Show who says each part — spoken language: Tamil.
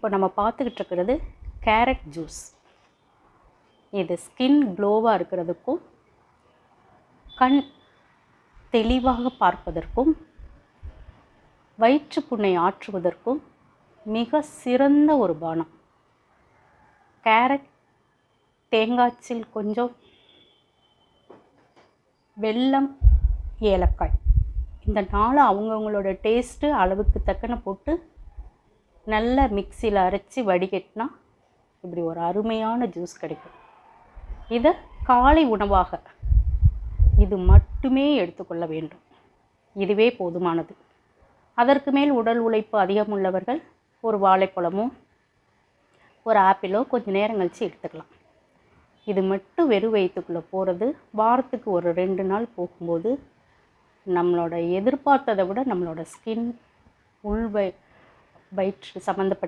Speaker 1: இப்போ நம்ம பார்த்துக்கிட்டு இருக்கிறது கேரட் ஜூஸ். இது ஸ்கின் க்ளோவாக இருக்கிறதுக்கும் கண் தெளிவாக பார்ப்பதற்கும் வயிற்றுப்புண்ணை ஆற்றுவதற்கும் மிக சிறந்த ஒரு பானம். கேரட் தேங்காய்ச்சில் கொஞ்சம் வெல்லம் ஏலக்காய். இந்த நாலு அவங்கவுங்களோட டேஸ்ட்டு அளவுக்கு தக்கன போட்டு நல்ல மிக்சியில் அரைச்சி வடிகட்டினா இப்படி ஒரு அருமையான ஜூஸ் கிடைக்கும். இதை காலை உணவாக இது மட்டுமே எடுத்துக்கொள்ள வேண்டும். இதுவே போதுமானது. அதற்கு மேல் உடல் உழைப்பு அதிகம் உள்ளவர்கள் ஒரு வாழைப்பழமோ ஒரு ஆப்பிளோ கொஞ்சம் நேரம் கழித்து எடுத்துக்கலாம். இது மட்டும் வெறும் வயிற்றுக்குள்ளே போகிறது வாரத்துக்கு ஒரு ரெண்டு நாள் போகும்போது நம்மளோட எதிர்பார்த்ததை விட நம்மளோட ஸ்கின் உள்வை வயிற்று சம்மந்தப்பட்ட